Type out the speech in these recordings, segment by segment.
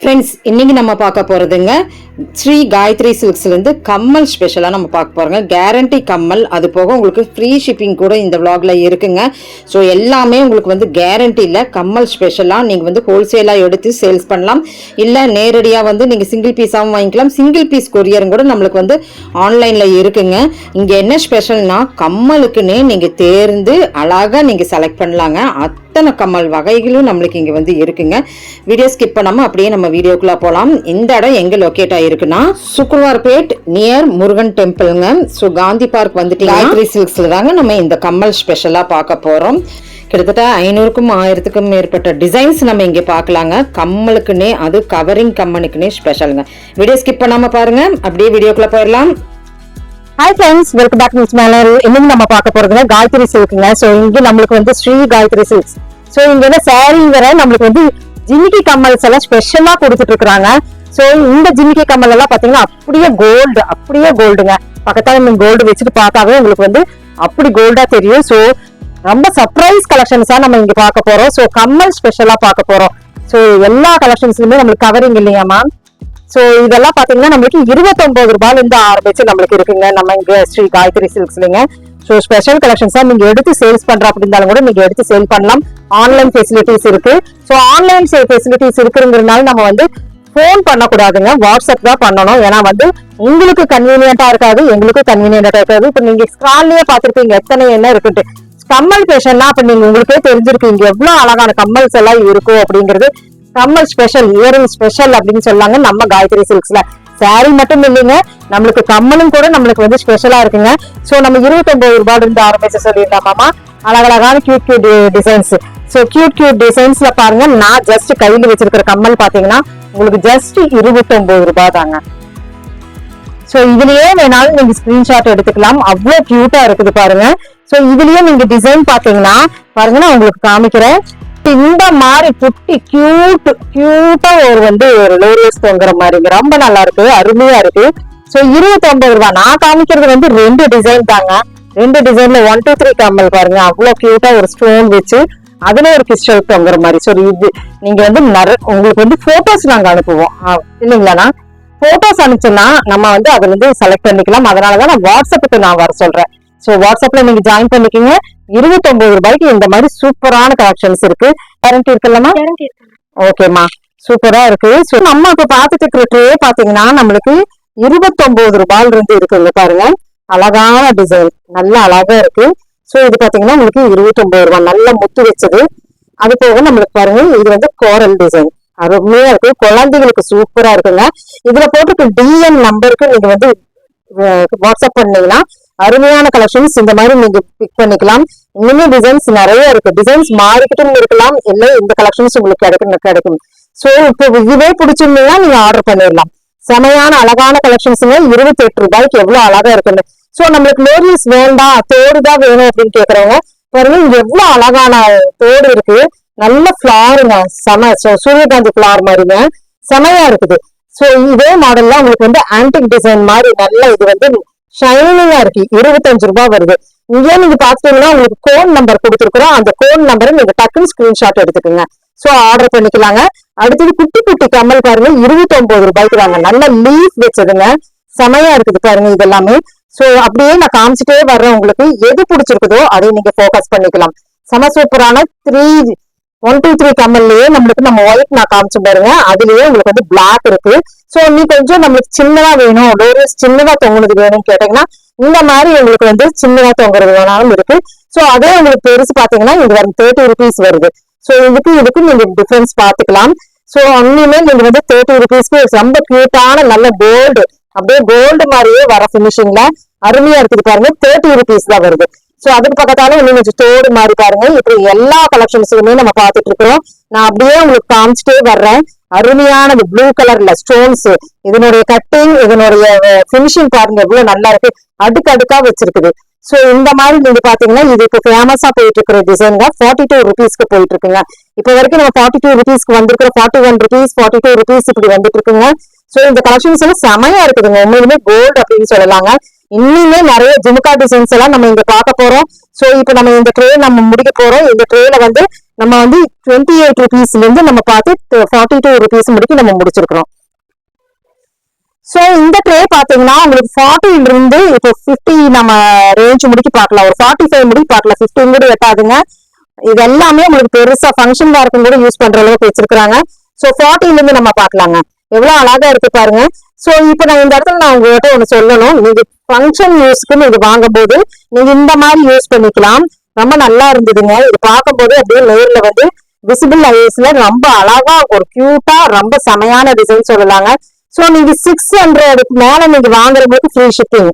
Friends இன்னைக்கு நம்ம பார்க்க போகிறதுங்க ஸ்ரீ காயத்ரி சில்க்ஸ்லேருந்து கம்மல் ஸ்பெஷலாக நம்ம பார்க்க போகிறோங்க கேரண்டி கம்மல் அது போக உங்களுக்கு ஃப்ரீ ஷிப்பிங் கூட இந்த vlogல இருக்குங்க. ஸோ எல்லாமே உங்களுக்கு வந்து கேரண்டியில் கம்மல் ஸ்பெஷலாக நீங்கள் வந்து ஹோல்சேலாக எடுத்து சேல்ஸ் பண்ணலாம். இல்லை நேரடியாக வந்து நீங்கள் சிங்கிள் பீஸாகவும் வாங்கிக்கலாம். சிங்கிள் பீஸ் கொரியரும் கூட நம்மளுக்கு வந்து ஆன்லைனில் இருக்குங்க. இங்கே என்ன ஸ்பெஷல்னா கம்மலுக்குன்னே நீங்கள் தேர்ந்து அழகாக நீங்கள் செலக்ட் பண்ணலாங்க. அத்தனை கம்மல் வகைகளும் நம்மளுக்கு இங்கே வந்து இருக்குங்க. வீடியோ ஸ்கிப் பண்ணாமல் அப்படியே நம்ம வீடியோக்குள்ளே போகலாம் இந்த இடம் எங்கே லொக்கேட் ஆகிருக்குன்னா சுக்குர்வார்பேட் நியர் முருகன் டெம்பிள்ங்க ஸோ காந்தி பார்க் வந்துட்டு காயத்ரி சில்க்ஸில் தாங்க நம்ம இந்த கம்மல் ஸ்பெஷலாக பார்க்க போகிறோம் கிட்டத்தட்ட ஐநூறுக்கும் ஆயிரத்துக்கும் மேற்பட்ட டிசைன்ஸ் நம்ம இங்கே பார்க்கலாங்க. கம்மலுக்குன்னே அது கவரிங் கம்மனுக்குன்னே ஸ்பெஷலுங்க வீடியோ ஸ்கிப் பண்ணாமல் பாருங்க. அப்படியே வீடியோக்குள்ளே போயிடலாம். Hi friends welcome back miss male or இன்னும் நம்ம பார்க்க போறதுங்க காயத்ரி சில்க்குங்க ஸோ இங்கே நம்மளுக்கு வந்து ஸ்ரீ காயத்ரி சில்க்ஸ் ஸோ இங்கே வந்து சாரீ வர நம்மளுக்கு வந்து ஜிமிக்கி கம்மல்ஸ் எல்லாம் ஸ்பெஷலாக கொடுத்துட்டு இருக்காங்க ஸோ இந்த ஜிமிக்கி கம்மல் எல்லாம் பார்த்தீங்கன்னா அப்படியே கோல்டு அப்படியே கோல்டுங்க பக்கத்தால் நீங்க கோல்டு வச்சுட்டு பார்த்தாவே உங்களுக்கு வந்து அப்படி கோல்டா தெரியும். ஸோ ரொம்ப சர்ப்ரைஸ் கலெக்ஷன்ஸாக நம்ம இங்கே பார்க்க போகிறோம் ஸோ கம்மல் ஸ்பெஷலாக பார்க்க போகிறோம் ஸோ எல்லா கலெக்ஷன்ஸ்லயுமே நம்மளுக்கு கவரிங் இல்லையா மேம் ஸோ இதெல்லாம் பார்த்தீங்கன்னா நம்மளுக்கு இருபத்தொன்பது ரூபாயில இருந்து ஆரம்பிச்சு நம்மளுக்கு இருக்குங்க. நம்ம இங்க ஸ்ரீ காயத்ரி சில்க்ஸ்லங்க ஸோ ஸ்பெஷல் கலெக்ஷன்ஸா நீங்க எடுத்து சேல்ஸ் பண்ற அப்படி இருந்தாலும் கூட நீங்க எடுத்து சேல் பண்ணலாம். ஆன்லைன் ஃபெசிலிட்டிஸ் இருக்கு. ஸோ ஆன்லைன் ஃபெசிலிட்டிஸ் இருக்குங்கிறதுனால நம்ம வந்து ஃபோன் பண்ணக்கூடாதுங்க. வாட்ஸ்அப் தான் பண்ணணும். ஏன்னா வந்து உங்களுக்கு கன்வீனியன்ட்டா இருக்காது எங்களுக்கு கன்வீனியன்ட்டா இருக்காது. இப்போ நீங்க ஸ்கிரான்லயே பார்த்திருப்பீங்க. எத்தனை என்ன இருக்குன்ட்டு. கம்மல் பேஷன்னா அப்ப நீங்க உங்களுக்கே தெரிஞ்சிருக்கீங்க எவ்வளவு அழகான கம்மல்ஸ் எல்லாம் இருக்கும் அப்படிங்கிறது கம்மல் ஸ்பெஷல் இயரிங் ஸ்பெஷல் அப்படின்னு சொல்லாங்க நம்ம காயத்ரி சில்க்ஸ்ல. சாரி மட்டும் இல்லைங்க நம்மளுக்கு கம்மலும் கூட நம்மளுக்கு வந்து ஸ்பெஷலா இருக்குங்க. சோ நம்ம இருபத்தொன்பது ரூபாயில இருந்து ஆரம்பிச்சு சொல்லியிருந்தாமாமா? அழகழகான cute cute designs so cute cute டிசைன்ஸ்ல பாருங்க நான் ஜஸ்ட் கையில வச்சிருக்கிற கம்மல் பாத்தீங்கன்னா உங்களுக்கு ஜஸ்ட் இருபத்தொன்பது ரூபாய் தாங்க. சோ இதுலயே வேணாலும் நீங்க ஸ்கிரீன்ஷாட் எடுத்துக்கலாம். அவ்வளவு கியூட்டா இருக்குது பாருங்க. சோ இதுலயே நீங்க டிசைன் பாத்தீங்கன்னா பாருங்க நான் உங்களுக்கு காமிக்கிறேன். இந்த மாதிரி குட்டி கியூட் கியூட்டா ஒரு வந்து ஒரு லோரியஸ் தொங்குற மாதிரி ரொம்ப நல்லா இருக்கு அருமையா இருக்கு. சோ இருபத்தி ஒன்பது ரூபாய். நான் காமிக்கிறது வந்து ரெண்டு டிசைன் தாங்க. ரெண்டு டிசைன்ல ஒன் டூ த்ரீ கம்மல் பாருங்க. அவ்வளவு கியூட்டா ஒரு ஸ்டோன் வச்சு அதுல ஒரு கிறிஸ்டல் தொங்குற மாதிரி. சோ இது நீங்க வந்து நிறைய உங்களுக்கு வந்து போட்டோஸ் நாங்க அனுப்புவோம். ஆ, இல்லைங்களாண்ணா போட்டோஸ் அனுப்பிச்சோம்னா நம்ம வந்து அதுல இருந்து செலக்ட் பண்ணிக்கலாம். அதனாலதான் நான் வாட்ஸ்அப்புக்கு நான் வர சொல்றேன். சோ வாட்ஸ்அப்ல நீங்க ஜாயின் பண்ணிக்கோங்க. இருபத்தொன்பது ரூபாய்க்கு இந்த மாதிரி சூப்பரான கலெக்ஷன்ஸ் இருக்கு. கேரண்டி இருக்குல்லம்மா? ஓகேம்மா சூப்பரா இருக்கு. நம்ம இப்ப பாத்துட்டு இருக்கிற ட்ரே பாத்தீங்கன்னா நம்மளுக்கு இருபத்தொன்பது ரூபாயில இருந்து இருக்குங்க பாருங்க. அழகான டிசைன் நல்ல அழகா இருக்கு. சோ இது பாத்தீங்கன்னா உங்களுக்கு இருபத்தொன்பது ரூபாய். நல்ல முத்து வச்சது. அது போக நம்மளுக்கு பாருங்க இது வந்து கோரல் டிசைன் அருமையா இருக்கு. குழந்தைகளுக்கு சூப்பரா இருக்குங்க. இதுல போட்டிருக்க டிஎன் நம்பருக்கு நீங்க வந்து வாட்ஸ்அப் பண்ணீங்கன்னா அருமையான கலெக்ஷன்ஸ் இந்த மாதிரி நீங்க பிக் பண்ணிக்கலாம். இன்னுமே டிசைன்ஸ் நிறைய இருக்கு. டிசைன்ஸ் மாறிக்கிட்டும் இருக்கலாம். இல்லை இந்த கலெக்ஷன்ஸ் உங்களுக்கு கிடைக்கும் கிடைக்கும். சோ இப்போ இதுவே பிடிச்சிருந்தீங்கன்னா நீங்க ஆர்டர் பண்ணிடலாம். செமையான அழகான கலெக்ஷன்ஸுங்க இருபத்தி எட்டு ரூபாய்க்கு எவ்வளவு அழகா இருக்குன்னு. சோ நம்மளுக்கு லோரியஸ் வேண்டாம் தோடு தான் வேணும் அப்படின்னு கேக்குறவங்க பாருங்க இங்க எவ்வளவு அழகான தோடு இருக்கு. நல்ல ஃபிளாருங்க செம ஸோ சூரியகாந்தி ஃபிளார் மாதிரிங்க. செமையா இருக்குது. சோ இதே மாடல்ல உங்களுக்கு வந்து ஆன்டிக் டிசைன் மாதிரி நல்ல இது வந்து ஷைனிங்கா இருக்கு. இருபத்தஞ்சு ரூபாய் வருது. இங்கே நீங்க பாத்தீங்கன்னா உங்களுக்கு கோன் நம்பர் கொடுத்துருக்குறோம். அந்த கோன் நம்பரை நீங்க டக்குன்னு ஸ்கிரீன்ஷாட் எடுத்துக்கோங்க. சோ ஆர்டர் பண்ணிக்கலாங்க. அடுத்தது குட்டி குட்டி கம்மல் பாருங்க. இருபத்தி ஒன்பது ரூபாய்க்கு வாங்க. நல்ல லீஃப் வச்சதுங்க. செமையா இருக்குது பாருங்க இதெல்லாமே. சோ அப்படியே நான் காமிச்சிட்டே வர்றேன் உங்களுக்கு. எது பிடிச்சிருக்குதோ அதை நீங்க போக்கஸ் பண்ணிக்கலாம். செம சூப்பரான த்ரீ ஒன் டூ த்ரீ கம்மல்லையே நம்மளுக்கு நம்ம ஒயிட் நான் காமிச்சு பாருங்க. அதுலயே உங்களுக்கு வந்து பிளாக் இருக்கு. சோ நீ கொஞ்சம் நம்மளுக்கு சின்னதா வேணும். வேரியஸ் சின்னதா தொங்குனது வேணும்னு கேட்டீங்கன்னா இந்த மாதிரி உங்களுக்கு வந்து சின்னதா தொங்குறது வேணாலும் இருக்கு. சோ அதே உங்களுக்கு பெருசு பாத்தீங்கன்னா இது வந்து தேர்ட்டி ருபீஸ் வருது. சோ இதுக்கு இதுக்கு நீங்க டிஃபரன்ஸ் பாத்துக்கலாம். சோ அன்னியுமே நீங்க வந்து தேர்ட்டி ருபீஸ்க்கு ரொம்ப கியூட்டான நல்ல கோல்டு அப்படியே கோல்டு மாதிரியே வர பினிஷிங்ல அருமையா இருக்குது பாருங்க. தேர்ட்டி ருபீஸ் தான் வருது. சோ அதுக்கு பக்கத்தால இன்னும் கொஞ்சம் தோடு மாதிரி பாருங்க. இப்படி எல்லா கலெக்ஷன்ஸுமே நம்ம பார்த்துட்டு இருக்கிறோம். நான் அப்படியே உங்களுக்கு காமிச்சிட்டே வர்றேன். அருமையானது ப்ளூ கலர்ல ஸ்டோன்ஸ் இதனுடைய கட்டிங் இதனுடைய பினிஷிங் பாருங்க எவ்வளவு நல்லா இருக்கு. அடுக்கு அடுக்கா வச்சிருக்குது. சோ இந்த மாதிரி நீங்க பாத்தீங்கன்னா இது இப்போ ஃபேமஸா போயிட்டு இருக்கிற டிசைன் தான். ஃபார்ட்டி டூ ருபீஸ்க்கு போயிட்டு இருக்குங்க. இப்போ வரைக்கும் நம்ம ஃபார்ட்டி டூ ருபீஸ்க்கு வந்திருக்கிற forty one rupees forty two rupees இப்படி வந்துட்டு இருக்குங்க. சோ இந்த கலெக்ஷன்ஸ் எல்லாம் செமையா இருக்குதுங்க. உண்மையிலுமே கோல்டு அப்படின்னு சொல்லலாங்க. இன்னுமே நிறைய ஜிமுகா டிசைன்ஸ் எல்லாம் நம்ம இங்க பார்க்க போறோம். சோ இப்போ நம்ம இந்த ட்ரே நம்ம முடிக்க போறோம். இந்த ட்ரேல வந்து நம்ம வந்து டுவெண்ட்டி எயிட் ருபீஸ்ல இருந்து நம்ம பார்த்து ஃபார்ட்டி டூ ருபீஸ் முடிக்கி நம்ம முடிச்சிருக்கிறோம். சோ இந்த ட்ரே பாத்தீங்கன்னா உங்களுக்கு ஃபார்ட்டில இருந்து இப்போ பிப்டி நம்ம ரேஞ்ச் முடிக்க பார்க்கலாம். ஒரு ஃபார்ட்டி ஃபைவ் முடிக்க பார்க்கலாம். பிப்டின் கூட எட்டாதுங்க. இது எல்லாமே உங்களுக்கு பெருசா ஃபங்க்ஷன் இருக்கும் கூட யூஸ் பண்ற அளவுக்கு வச்சிருக்காங்க சோ ஃபார்ட்டில இருந்து நம்ம பார்க்கலாங்க. எவ்வளவு அழகா இருக்கு பாருங்க. சோ இப்போ நான் இந்த இடத்துல நான் உங்ககிட்ட ஒண்ணு சொல்லணும். நீங்க ஃபங்க்ஷன் யூஸ்க்கு நீங்க வாங்கும்போது நீங்க இந்த மாதிரி யூஸ் பண்ணிக்கலாம். ரொம்ப நல்லா இருந்ததுங்க. இது பார்க்கும்போது அப்படியே நேர்ல வந்து விசிபிள் ஐஸ்ல ரொம்ப அழகா ஒரு கியூட்டா ரொம்ப செமையான டிசைன் சொல்லலாங்க. சோ நீங்க சிக்ஸ் ஹண்ட்ரடுக்கு மேல நீங்க வாங்குறதுக்கு ஃப்ரீ ஷிப்பிங்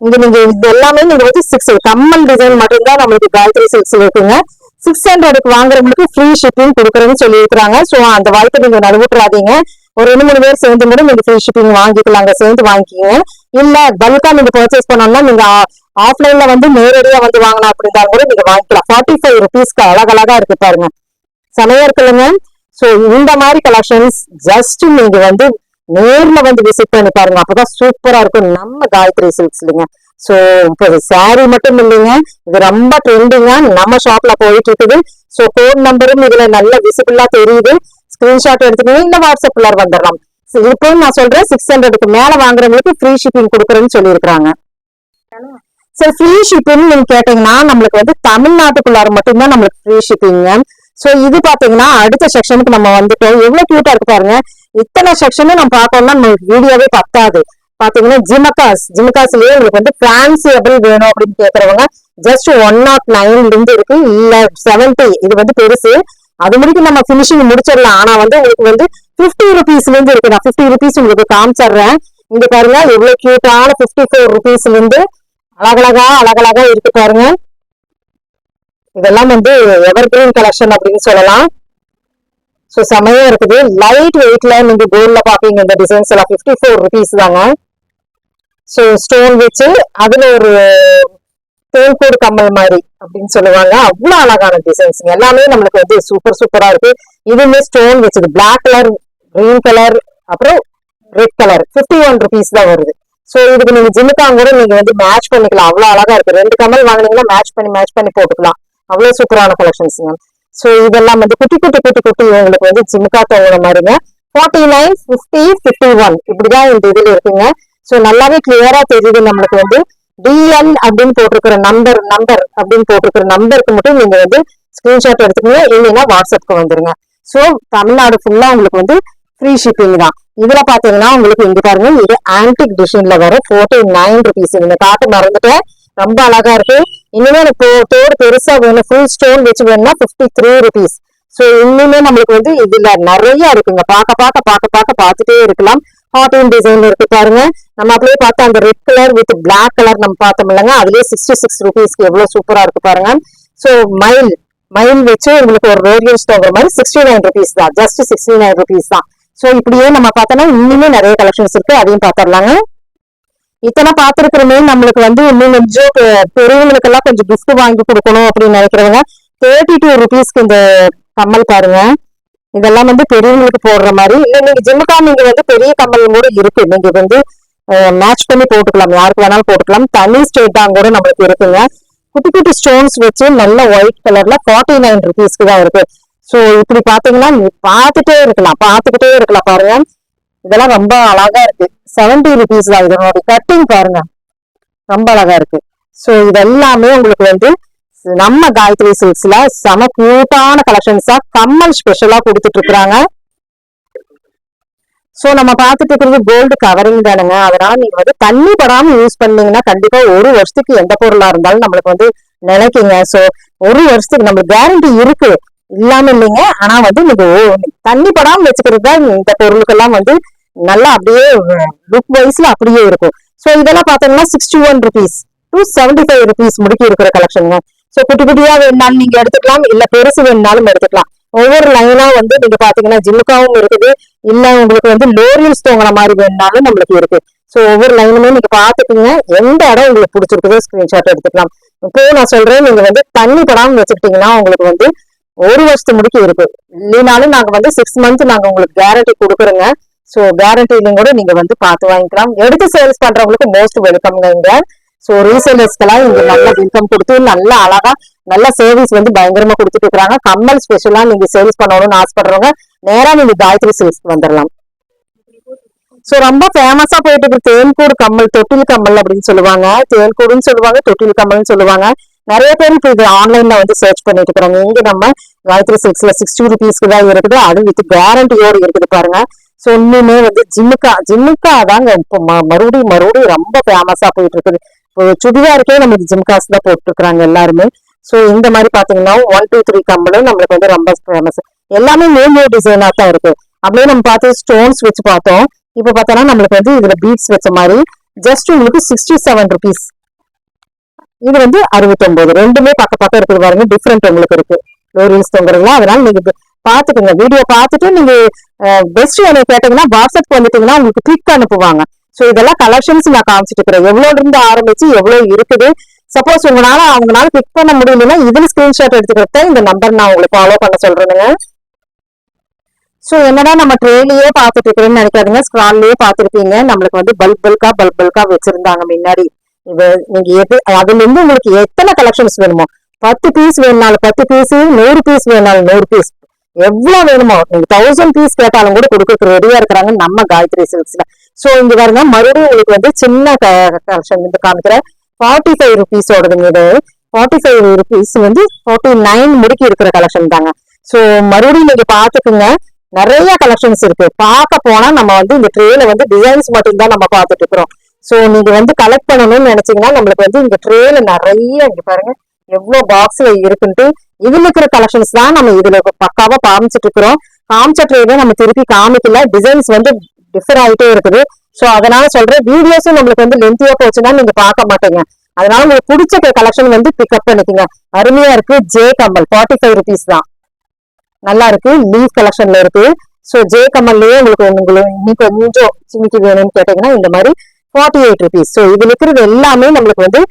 இங்க நீங்க இது எல்லாமே நீங்க வந்து சிக்ஸ் கம்மல் டிசைன் மட்டும்தான் நம்மளுக்கு காயத்ரி சிக்ஸ் இருக்குங்க. சிக்ஸ் ஹண்ட்ரடுக்கு வாங்குறவங்களுக்கு ஃப்ரீ ஷிப்பிங் கொடுக்குறேன்னு சொல்லி இருக்கிறாங்க சோ அந்த வாய்ப்பை நீங்க நடுவுட்டுறாதீங்க ஒரு ரெண்டு மூணு பேர் சேர்ந்து கூட நீங்க ஃப்ரீ ஷிப்பிங் வாங்கிக்கலாங்க. சேர்ந்து வாங்கிக்கிங்க. இல்ல பல்கா நீங்க பர்ச்சேஸ் பண்ணோம்னா நீங்க ஆஃப்லைன்ல வந்து நேரடியா வந்து வாங்கலாம் அப்படின்னா கூட நீங்க வாங்கிக்கலாம். ஃபார்ட்டி ஃபைவ் ருபீஸ்க்கு அழகழகா இருக்கு பாருங்க. செமையா இருக்குல்லங்க சோ இந்த மாதிரி கலெக்ஷன்ஸ் ஜஸ்ட் நீங்க வந்து நேர்ல வந்து விசிட் பண்ணி பாருங்க. அப்பதான் சூப்பரா இருக்கும். நம்ம காயத்ரி சில்க்ஸ்லங்க சோ இப்போ சாரி மட்டும் இல்லைங்க. இது ரொம்ப ட்ரெண்டிங்கா நம்ம ஷாப்ல போயிட்டு இருக்குது. சோ கோட் நம்பரும் இதுல நல்ல விசிபிளா தெரியுது. ஸ்கிரீன்ஷாட் எடுத்துக்கோங்க இல்ல வாட்ஸ்அப்ல வந்துடலாம் இப்போ நான் சொல்றேன் சிக்ஸ் ஹண்ட்ரடுக்கு மேல வாங்குறவங்களுக்கு ஃப்ரீ ஷிப்பிங் கொடுக்குறேன்னு சொல்லியிருக்காங்க சரி ஃப்ரீ ஷிப்பிங் நீங்க கேட்டீங்கன்னா நம்மளுக்கு வந்து தமிழ்நாட்டுக்குள்ளார மட்டும்தான் நம்மளுக்கு ஃப்ரீ ஷிப்பிங்க சோ இது பாத்தீங்கன்னா அடுத்த செக்ஷனுக்கு நம்ம வந்துட்டோம். எவ்வளவு கியூட்டா இருக்கு பாருங்க. இத்தனை செக்ஷனும் நம்ம பார்த்தோம்னா நம்மளுக்கு வீடியோவே பத்தாது. பாத்தீங்கன்னா ஜிமக்காஸ் ஜிமகாஸ்லயே உங்களுக்கு வந்து ஃபேன்சி எப்படி வேணும் அப்படின்னு கேக்குறவங்க ஜஸ்ட் ஒன் நாட் நைன்ல இருந்து இருக்கு. இல்ல செவன்டி இது வந்து பெருசு. அது முடிக்கும் நம்ம ஃபினிஷிங் முடிச்சிடலாம். ஆனா வந்து உங்களுக்கு வந்து பிப்டி ருபீஸ்ல இருந்து இருக்கு. நான் பிப்டி ருபீஸ் உங்களுக்கு காமிச்சிடுறேன். இங்க பாருங்க எவ்வளவு கியூட்டான பிப்டி ஃபோர் ருபீஸ்ல இருந்து அழகழகா அழகழகா இருக்கு பாருங்க. இதெல்லாம் வந்து எவர் கிரீன் கலெக்ஷன் அப்படின்னு சொல்லலாம். ஸோ செமையா இருக்குது. லைட் வெயிட்ல நீங்க கோல்ட்ல பாப்பீங்க. இந்த டிசைன்ஸ் எல்லாம் பிப்டி ஃபோர் ருபீஸ் தாங்க. ஸோ ஸ்டோன் வச்சு அதுல ஒரு தேன்கூடு கம்மல் மாதிரி அப்படின்னு சொல்லுவாங்க. அவ்வளவு அழகான டிசைன்ஸ் எல்லாமே நம்மளுக்கு வந்து சூப்பர் சூப்பரா இருக்கு. இதுவுமே ஸ்டோன் வச்சது. பிளாக் கலர் கிரீன் கலர் அப்புறம் red colour fifty one rupees தான் வருது. சோ இதுக்கு நீங்க ஜிம்முக்காக கூட நீங்க வந்து மேட்ச் பண்ணிக்கலாம். அவ்வளவு அழகா இருக்கு. ரெண்டு கமல் வாங்குனீங்கன்னா மேட்ச் பண்ணி மேட்ச் பண்ணி போட்டுக்கலாம். அவ்வளவு சூப்பரான கலெக்ஷன்ஸ்ங்க சோ இதெல்லாம் வந்து குட்டி குட்டி குட்டி குட்டி உங்களுக்கு வந்து ஜிம்முக்கா தோங்குற மாதிரிங்க. Forty nine fifty fifty one இப்படிதான் இந்த இதுல இருக்குங்க. சோ நல்லாவே கிளியரா தெரியுது நம்மளுக்கு வந்து டிஎன் அப்படின்னு போட்டிருக்கிற நம்பர் நம்பர் அப்படின்னு போட்டிருக்கிற நம்பருக்கு மட்டும் நீங்க வந்து ஸ்கிரீன்ஷாட் எடுத்துக்கோங்க. இல்லைன்னா வாட்ஸ்அப்க்கு வந்துருங்க. ஸோ தமிழ்நாடு ஃபுல்லா உங்களுக்கு வந்து ஃப்ரீ ஷிப்பிங் தான். இதுல பாத்தீங்கன்னா உங்களுக்கு இங்க பாருங்க இது ஆன்டிக் டிசைன்ல வரும். ஃபோர்ட்டி நைன் ருபீஸ் இந்த காட்டு மறந்துட்டேன் ரொம்ப அழகா இருக்கு. இனிமே எனக்கு தோடு பெருசா வேணும். ஃபுல் ஸ்டோன் வச்சு வேணும்னா ஃபிஃப்டி த்ரீ ருபீஸ் ஸோ இன்னுமே நம்மளுக்கு வந்து இதுல நிறைய இருக்குங்க. பார்க்க பார்க்க பார்க்க பார்க்க பார்த்துட்டே இருக்கலாம். கார்ட்டூன் டிசைன் இருக்கு பாருங்க. நம்ம அப்படியே பார்த்தா அந்த red colour with black colour நம்ம பார்த்தோம் இல்லைங்க? அதுலயே சிக்ஸ்டி சிக்ஸ் ருபீஸ்க்கு எவ்வளவு சூப்பரா இருக்கு பாருங்க. ஸோ மைல் மைல் வச்சு உங்களுக்கு ஒரு ரோடியஸ் தோங்குற மாதிரி சிக்ஸ்டி நைன் ருபீஸ் தான். ஜஸ்ட் சிக்ஸ்டி நைன் ருபீஸ் தான். ஸோ இப்படியே நம்ம பார்த்தோம்னா இன்னுமே நிறைய கலெக்ஷன்ஸ் இருக்கு. அதையும் பார்த்துடலாங்க. இத்தனை பார்த்துருக்கிறோமே நம்மளுக்கு வந்து இன்னும் கொஞ்சம் பெ- பெரியவங்களுக்கு எல்லாம் கொஞ்சம் கிஃப்ட் வாங்கி கொடுக்கணும் அப்படின்னு நினைக்கிறவங்க தேர்ட்டி டூ ருபீஸ்க்கு இந்த கம்மல் பாருங்க. இதெல்லாம் வந்து பெரியவங்களுக்கு போடுற மாதிரி. இல்லை நீங்க ஜிம்முக்கா நீங்க வந்து பெரிய கம்மல் கூட இருக்கு. நீங்க வந்து மேட்ச் பண்ணி போட்டுக்கலாம். யாருக்கு வேணாலும் போட்டுக்கலாம். தனி ஸ்டேட்டா கூட நம்மளுக்கு இருக்குங்க. குட்டி குட்டி ஸ்டோன்ஸ் வச்சு நல்ல ஒயிட் கலர்ல ஃபார்ட்டி நைன் ருபீஸ்க்கு தான் இருக்கு. ஸோ இப்படி பாத்தீங்கன்னா பார்த்துட்டே இருக்கலாம். பார்த்துக்கிட்டே இருக்கலாம் பாருங்க. இதெல்லாம் ரொம்ப அழகா இருக்கு. செவன்டி ருபீஸ் தான் இதனுடைய கட்டிங் பாருங்க. ரொம்ப அழகா இருக்கு. ஸோ இதெல்லாமே உங்களுக்கு வந்து நம்ம காயத்ரி சில்க்ஸ்ல செம கியூட்டான கலெக்ஷன்ஸா கம்மல் ஸ்பெஷலா கொடுத்துட்டு இருக்கிறாங்க சோ நம்ம பார்த்துட்டு இருக்கிறது கோல்டு கவரிங் தானுங்க. அதனால நீங்க வந்து தண்ணி படாம யூஸ் பண்ணீங்கன்னா கண்டிப்பா ஒரு வருஷத்துக்கு எந்த பொருளா இருந்தாலும் நம்மளுக்கு வந்து நினைக்குங்க. சோ ஒரு வருஷத்துக்கு நம்மளுக்கு கேரண்டி இருக்கு. இல்லாம இல்லைங்க. ஆனா வந்து நீங்க ஓ- தண்ணி படாம வச்சுக்கிறது தான் இந்த பொருளுக்கெல்லாம் வந்து நல்லா அப்படியே லுக் வைஸ்ல அப்படியே இருக்கும். சோ இதெல்லாம் பாத்தீங்கன்னா sixty one rupees to seventy five rupees முடிக்கி இருக்கிற கலெக்ஷனுங்க சோ குட்டி குட்டியா வேணாலும் நீங்க எடுத்துக்கலாம். இல்ல பெருசு வேணாலும் எடுத்துக்கலாம். ஒவ்வொரு லைனா வந்து நீங்க பாத்தீங்கன்னா ஜிம்முக்காவும் இருக்குது. இல்ல உங்களுக்கு வந்து லோரியல்ஸ் தோங்குற மாதிரி வேணுனாலும் நம்மளுக்கு இருக்கு. சோ ஒவ்வொரு லைனுமே நீங்க பாத்துக்கீங்க. எந்த இடம் உங்களுக்கு பிடிச்சிருக்குதோ ஸ்கிரீன்ஷாட் எடுத்துக்கலாம். இப்போ நான் சொல்றேன் நீங்க வந்து தண்ணி படாம வச்சுக்கிட்டீங்கன்னா உங்களுக்கு வந்து ஒரு வருஷத்து முடிக்கு இருக்கு. இல்லைனாலும் நாங்க வந்து சிக்ஸ் மந்த் நாங்க உங்களுக்கு கேரண்டி கொடுக்குறோங்க. சோ கேரண்டிலையும் கூட நீங்க வந்து பார்த்து வாங்கிக்கலாம். எடுத்து சேல்ஸ் பண்றவங்களுக்கு மோஸ்ட் வெல்கம்ங்க இங்க. சோ ரீசேலர்ஸ்க்கெல்லாம் இங்க நல்ல வெல்கம் கொடுத்து நல்ல அழகா நல்ல சர்வீஸ் வந்து பயங்கரமா கொடுத்துட்டு இருக்காங்க கம்மல் ஸ்பெஷலா நீங்க சேல்ஸ் பண்ணணும்னு ஆசைப்படுறவங்க நேரா நீங்க காயத்ரி சேல்ஸ்க்கு வந்துடலாம் சோ ரொம்ப ஃபேமஸா போயிட்டு இருக்கு. தேன்கூடு கம்மல் தொட்டில் கம்மல் அப்படின்னு சொல்லுவாங்க. தேன்கூடுன்னு சொல்லுவாங்க தொட்டில் கம்மல்னு சொல்லுவாங்க. நிறைய பேர் இப்போ இது ஆன்லைன்ல வந்து சர்ச் பண்ணிட்டு இருக்காங்க இங்க நம்ம காயத்ரி சில்க்ஸ்ல சிக்ஸ்டி ருபீஸ்க்கு தான் இருக்குது. அது வித் கேரண்டியோடு இருக்குது பாருங்க. ஸோ இன்னுமே வந்து ஜிம்முக்கா ஜிம்முக்கா தாங்க இப்போ மறுபடியும் மறுபடியும் ரொம்ப ஃபேமஸா போயிட்டு இருக்குது. சுடிதாருக்கே நமக்கு ஜிம்காஸ் தான் போட்டுருக்குறாங்க எல்லாருமே. ஸோ இந்த மாதிரி பாத்தீங்கன்னா ஒன் டூ த்ரீ கம்மலும் நம்மளுக்கு வந்து ரொம்ப ஃபேமஸ் எல்லாமே நியூ நியூ டிசைனா தான் இருக்கு. அப்படியே நம்ம பார்த்து ஸ்டோன்ஸ் வச்சு பார்த்தோம். இப்போ பார்த்தோம்னா நம்மளுக்கு வந்து இதுல பீட்ஸ் வச்ச மாதிரி ஜஸ்ட் உங்களுக்கு சிக்ஸ்டி செவன் ருபீஸ் இது வந்து அறுபத்தொன்பது. ரெண்டுமே பக்க பக்கம் இருக்குது பாருங்க. டிஃப்ரெண்ட் உங்களுக்கு இருக்கு. லோரியல்ஸ் தொங்குறீங்களா அதனால நீங்க பாத்துக்கோங்க வீடியோ பார்த்துட்டு நீங்க பெஸ்ட் எனக்கு கேட்டீங்கன்னா வாட்ஸ்அப் பண்ணிட்டீங்கன்னா உங்களுக்கு கிளிக் அனுப்புவாங்க. சோ இதெல்லாம் கலெக்ஷன்ஸ் நான் காமிச்சிட்டு இருக்கிறேன். எவ்வளவு இருந்து ஆரம்பிச்சு எவ்வளவு இருக்குது? சப்போஸ் உங்களால அவங்களால பிக் பண்ண முடியலன்னா இதுல ஸ்கிரீன்ஷாட் எடுத்துக்கிறத இந்த நம்பர் நான் உங்களுக்கு ஃபாலோ பண்ண சொல்றேனுங்க. சோ என்னடா நம்ம ட்ரெயிலையே பார்த்துட்டு இருக்கிறேன்னு நினைக்காதுங்க. ஸ்க்ரால்லயே பார்த்துருப்பீங்க. நம்மளுக்கு வந்து பல்க் பல்கா பல்க் பல்கா வச்சிருந்தாங்க முன்னாடி. இது நீங்க எது அதுல இருந்து உங்களுக்கு எத்தனை கலெக்ஷன்ஸ் வேணுமோ? பத்து பீஸ் வேணுனாலும் பத்து பீஸ் நூறு பீஸ் வேணாலும் நூறு பீஸ் எவ்வளவு வேணுமோ? நீங்க தௌசண்ட் பீஸ் கேட்டாலும் கூட கொடுக்க ரெடியா இருக்கிறாங்க நம்ம காயத்ரி சில்க்ஸ்ல சோ இங்க பாருங்க மறுபடியும் உங்களுக்கு வந்து சின்ன கலெக்ஷன் வந்து காமிக்கிறேன். ஃபார்ட்டி ஃபைவ் ருபீஸோடதுங்க இது. ஃபார்ட்டி ஃபைவ் ருபீஸ் வந்து ஃபார்ட்டி நைன் முடிக்கி இருக்கிற கலெக்ஷன் தாங்க. ஸோ மறுபடியும் நீங்க பாத்துக்குங்க நிறைய கலெக்ஷன்ஸ் இருக்கு. பார்க்க போனா நம்ம வந்து இந்த ட்ரேல வந்து டிசைன்ஸ் மட்டும்தான் நம்ம பார்த்துட்டு இருக்கிறோம். ஸோ நீங்க வந்து கலெக்ட் பண்ணணும்னு நினைச்சீங்கன்னா நம்மளுக்கு வந்து இந்த ட்ரேல நிறைய இங்க பாருங்க எவ்வளவு பாக்ஸ்ல இருக்குன்ட்டு இதுல இருக்கிற கலெக்ஷன்ஸ் தான் நம்ம இதுல பக்காவா காமிச்சிட்டு இருக்கிறோம். காமிச்ச ட்ரேல நம்ம திருப்பி காமிக்கல. டிசைன்ஸ் வந்து டிஃபர் ஆகிட்டே இருக்குது. ஸோ அதனால சொல்றேன் வீடியோஸும் நம்மளுக்கு வந்து லென்த்தியா போச்சுன்னா நீங்க பார்க்க மாட்டீங்க. அதனால உங்களுக்கு பிடிச்ச கலெக்ஷன் வந்து பிக்கப் பண்ணிக்கோங்க. அருமையா இருக்கு ஜே கமல் ஃபார்ட்டி ஃபைவ் ருபீஸ் தான். நல்லா இருக்கு லீவ் கலெக்ஷன்ல இருக்கு. ஸோ ஜே கமல்லயே உங்களுக்கு உங்களுக்கு இன்னைக்கு கொஞ்சம் சிமிக்கி வேணும்னு கேட்டீங்கன்னா இந்த மாதிரி ஃபார்ட்டி எயிட் ருபீஸ் ஸோ இதுல இருக்கிறது எல்லாமே நம்மளுக்கு வந்து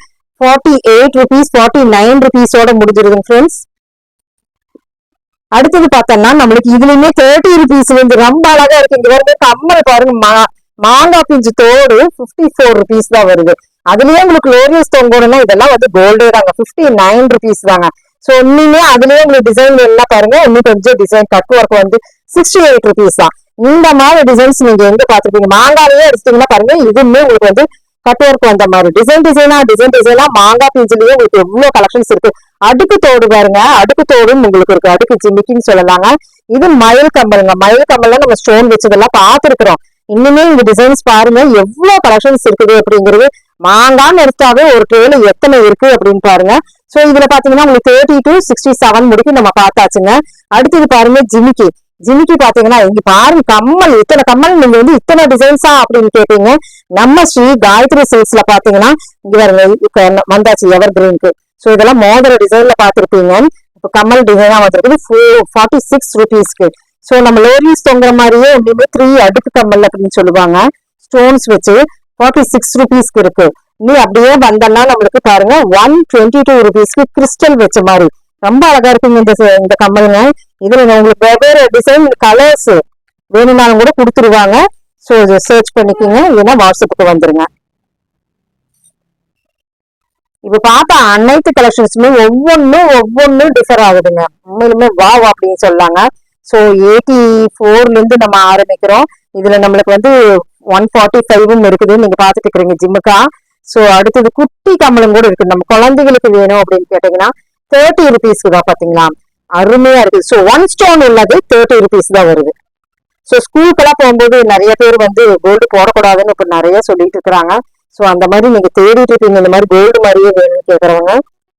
forty eight rupees forty nine ருபீஸோட முடிஞ்சிருதுங்க ஃப்ரெண்ட்ஸ் அடுத்தது பார்த்தோம்னா நம்மளுக்கு இதுலயுமே தேர்ட்டி ருபீஸ் வந்து ரொம்ப அழகா இருக்கு. இந்த வந்து கம்மல் பாருங்க மா- மாங்காய் பிஞ்சு தோடு பிப்டி ஃபோர் ருபீஸ் தான் வருது. அதுலயே உங்களுக்கு லோரியஸ் தொங்கணும்னா இதெல்லாம் வந்து கோல்டே தாங்க. பிப்டி நைன் ருபீஸ் தாங்க. சோ இன்னுமே அதுலயே உங்களுக்கு டிசைன் எல்லாம் பாருங்க. இன்னும் கொஞ்சம் டிசைன் கட் ஒர்க் வந்து சிக்ஸ்டி எயிட் ருபீஸ் தான். இந்த மாதிரி டிசைன்ஸ் நீங்க எங்க பாத்துருப்பீங்க மாங்காயிலே எடுத்தீங்கன்னா பாருங்க இதுவுமே உங்களுக்கு வந்து கட் ஒர்க் வந்த மாதிரி. டிசைன் டிசைனா டிசைன் டிசைனா மாங்காய் பிஞ்சிலேயே உங்களுக்கு எவ்வளவு கலெக்ஷன்ஸ் இருக்கு. அடுக்கு தோடு பாருங்க. அடுக்கு தோடும் உங்களுக்கு இருக்கு. அடுக்கு ஜிமிக்கின்னு சொல்லலாங்க. இது மயில் கம்பலுங்க. மயில் கம்பல்ல நம்ம ஸ்டோன் வச்சதெல்லாம் பார்த்துருக்குறோம். இன்னுமே இந்த டிசைன்ஸ் பாருங்க. எவ்வளவு கலெக்ஷன்ஸ் இருக்குது அப்படிங்கிறது. மாங்கான்னு எடுத்தாவே ஒரு ட்ரேல எத்தனை இருக்கு அப்படின்னு பாருங்க. சோ இதுல பாத்தீங்கன்னா உங்களுக்கு தேர்ட்டி டு சிக்ஸ்டி செவன் முடிக்கும் நம்ம பார்த்தாச்சுங்க. அடுத்தது பாருங்க ஜிமிக்கி. ஜிமிக்கி பாத்தீங்கன்னா இங்க பாருங்க கம்மல் இத்தனை கம்மல் நீங்க வந்து இத்தனை டிசைன்ஸா அப்படின்னு கேட்டீங்க. நம்ம ஸ்ரீ காயத்ரி சில்ஸ்ல பாத்தீங்கன்னா இங்க பாருங்க இப்ப வந்தாச்சு எவர் கிரீனுக்கு ஸோ இதெல்லாம் மோதிர டிசைன்ல பாத்திருப்பீங்க. இப்ப கம்மல் டிசைனா வந்திருக்குது ஃபார்ட்டி சிக்ஸ் ருபீஸ்க்கு ஸோ நம்ம லோரிஸ் தொங்குற மாதிரியே எப்படியுமே த்ரீ அடுக்கு கம்மல் அப்படின்னு சொல்லுவாங்க. ஸ்டோன்ஸ் வச்சு ஃபார்ட்டி சிக்ஸ் ருபீஸ்க்கு இருக்கு. நீ அப்படியே வந்தோம்னா நம்மளுக்கு பாருங்க ஒன் டுவெண்ட்டி டூ ருபீஸ்க்கு கிறிஸ்டல் வச்ச மாதிரி. ரொம்ப அழகா இருக்குங்க இந்த இந்த கம்பெனிங்க. இதுல உங்களுக்கு வெவ்வேறு டிசைன் கலர்ஸ் வேணும்னாலும் கூட கொடுத்துருவாங்க ஸோ சர்ச் பண்ணிக்கோங்க. இல்லைன்னா வாட்ஸ்அப்புக்கு வந்துருங்க. இப்ப பார்த்தா அனைத்து கலெக்ஷன்ஸுமே ஒவ்வொன்றும் ஒவ்வொன்றும் டிஃபர் ஆகுதுங்க. உண்மையிலுமே வாவ் அப்படின்னு சொல்லாங்க. ஸோ எயிட்டி ஃபோர்ல இருந்து நம்ம ஆரம்பிக்கிறோம். இதுல நம்மளுக்கு வந்து ஒன் ஃபார்ட்டி ஃபைவும் இருக்குது. நீங்க பாத்துட்டு இருக்கிறீங்க ஜிம்முக்கா. ஸோ அடுத்தது குட்டி கம்பளம் கூட இருக்குது நம்ம குழந்தைகளுக்கு வேணும் அப்படின்னு கேட்டீங்கன்னா தேர்ட்டி ருபீஸ்க்கு தான் பாத்தீங்களா? அருமையா இருக்கு ஸோ ஒன் ஸ்டோன் உள்ளது தேர்ட்டி ருபீஸ் தான் வருது. ஸோ ஸ்கூலுக்கெல்லாம் போகும்போது நிறைய பேர் வந்து கோல்டு போடக்கூடாதுன்னு இப்போ நிறைய சொல்லிட்டு இருக்கிறாங்க. ஸோ அந்த மாதிரி நீங்க தேடிட்டு இருப்பீங்க. இந்த மாதிரி கோல்டு மாதிரியே வேணும்னு கேட்கறவங்க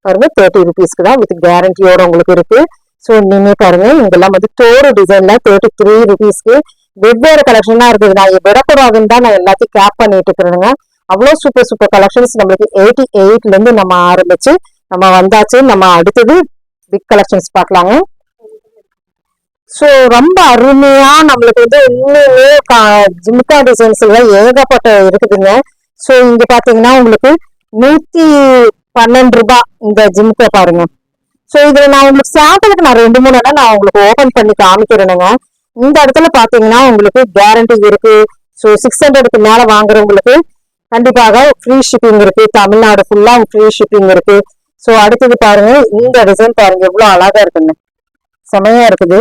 பாருங்க தேர்ட்டி ருபீஸ்க்கு தான் வித் கேரண்டியோட உங்களுக்கு இருக்கு. ஸோ நீங்க பாருங்க இங்கெல்லாம் வந்து தோறு டிசைன்ல தேர்ட்டி த்ரீ ருபீஸ்க்கு வெவ்வேறு கலெக்ஷன்லாம் இருக்குது. நான் விடக்கூடாதுன்னு தான் நான் எல்லாத்தையும் கேப் பண்ணிட்டு இருக்கிறேங்க அவ்வளோ சூப்பர் சூப்பர் கலெக்ஷன்ஸ் நம்மளுக்கு எயிட்டி எயிட்லேருந்து நம்ம ஆரம்பிச்சு நம்ம வந்தாச்சு. நம்ம அடுத்தது பிக் கலெக்ஷன்ஸ் பார்க்கலாங்க. ஸோ ரொம்ப அருமையா நம்மளுக்கு வந்து இன்னுமே கா- ஜிம்கா டிசைன்ஸ் எல்லாம் ஏகப்பட்ட இருக்குதுங்க. ஸோ இங்க பாத்தீங்கன்னா உங்களுக்கு நூத்தி பன்னெண்டு ரூபாய் இந்த ஜிம்கா பாருங்க. ஸோ இதுல நான் உங்களுக்கு சாம்பிளுக்கு நான் ரெண்டு மூணு இடம் நான் உங்களுக்கு ஓபன் பண்ணி காமிக்கிறேனுங்க. இந்த இடத்துல பாத்தீங்கன்னா உங்களுக்கு கேரண்டி இருக்கு. ஸோ சிக்ஸ் ஹண்ட்ரடுக்கு மேல வாங்குறவங்களுக்கு கண்டிப்பாக ஃப்ரீ ஷிப்பிங் இருக்கு. தமிழ்நாடு ஃபுல்லா ஃப்ரீ ஷிப்பிங் இருக்கு. ஸோ அடுத்தது பாருங்க இந்த டிசைன் பாருங்க எவ்வளோ அழகா இருக்குன்னு செமையா இருக்குது.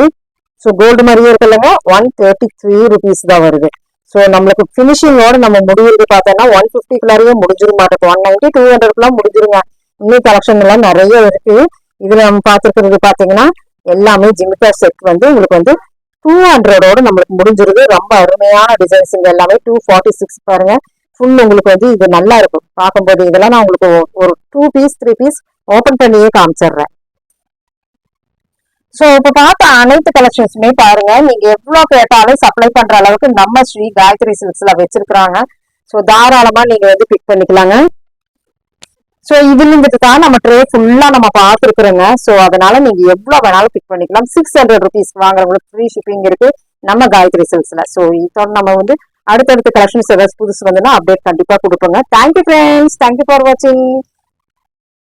ஸோ கோல்டு மாதிரியே இருக்குல்லங்க. ஒன் தேர்ட்டி த்ரீ ருபீஸ் தான் வருது. ஸோ நம்மளுக்கு ஃபினிஷிங்கோட நம்ம முடிவுறது பார்த்தோம்னா ஒன் ஃபிஃப்டிக்குள்ளாரியே முடிஞ்சிரும்? மாட்டோம் ஒன் நைன்டி டூ ஹண்ட்ரட்லாம் முடிஞ்சிருங்க. இன்னும் கலெக்ஷன் எல்லாம் நிறைய இருக்கு. இதுல நம்ம பார்த்துருக்கிறது பார்த்தீங்கன்னா எல்லாமே ஜிமிட்டா செட் வந்து உங்களுக்கு வந்து டூ ஹண்ட்ரடோட நம்மளுக்கு முடிஞ்சிருது. ரொம்ப அருமையான டிசைன்ஸ் இங்க எல்லாமே. டூ ஃபார்ட்டி சிக்ஸ் பாருங்க. ஃபுல் உங்களுக்கு வந்து இது நல்லா இருக்கும். பார்க்கும்போது இதெல்லாம் நான் உங்களுக்கு ஒரு two piece three piece open பண்ணியே காமிச்சிடுறேன். ஸோ இப்போ பார்த்த அனைத்து கலெக்ஷன்ஸுமே பாருங்க நீங்க எவ்வளோ கேட்டாலும் சப்ளை பண்ற அளவுக்கு நம்ம ஸ்ரீ காயத்ரி சில்க்ஸ்ல வச்சிருக்கிறாங்க. ஸோ தாராளமா நீங்க வந்து பிக் பண்ணிக்கலாங்க. ஸோ இதுல தான் நம்ம ட்ரே ஃபுல்லாக நம்ம பார்த்துருக்குறோங்க. ஸோ அதனால நீங்க எவ்வளோ வேணாலும் பிக் பண்ணிக்கலாம். சிக்ஸ் ஹண்ட்ரட் ருபீஸ் வாங்குறவங்களுக்கு ஃப்ரீ ஷிப்பிங் இருக்கு நம்ம காயத்ரி சில்க்ஸ்ல ஸோ இதோட நம்ம வந்து அடுத்தடுத்த கலெக்ஷன்ஸ் ஏதாச்சும் புதுசு வந்துன்னா அப்டேட் கண்டிப்பா கொடுப்போங்க. தேங்க்யூ ஃப்ரெண்ட்ஸ் தேங்க்யூ ஃபார் வாட்சிங்